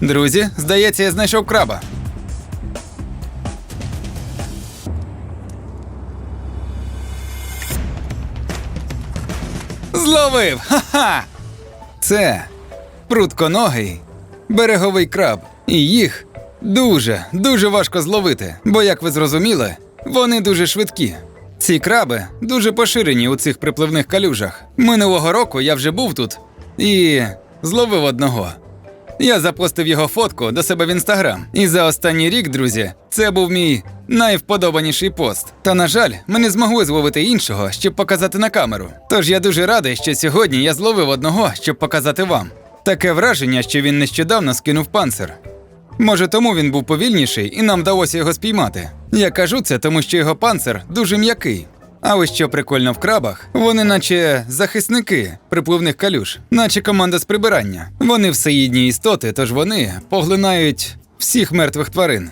Друзі, здається, я знайшов краба. Зловив! Ха-ха! Це прутконогий береговий краб. І їх дуже, дуже важко зловити, бо, як ви зрозуміли, вони дуже швидкі. Ці краби дуже поширені у цих припливних калюжах. Минулого року я вже був тут і зловив одного. Я запостив його фотку до себе в інстаграм. І за останній рік, друзі, це був мій найвподобаніший пост. Та на жаль, ми не змогли зловити іншого, щоб показати на камеру. Тож я дуже радий, що сьогодні я зловив одного, щоб показати вам. Таке враження, що він нещодавно скинув панцир. Може, тому він був повільніший і нам вдалося його спіймати. Я кажу це, тому що його панцир дуже м'який. А ось що прикольно в крабах, вони наче захисники припливних калюж, наче команда з прибирання. Вони всеїдні істоти, тож вони поглинають всіх мертвих тварин.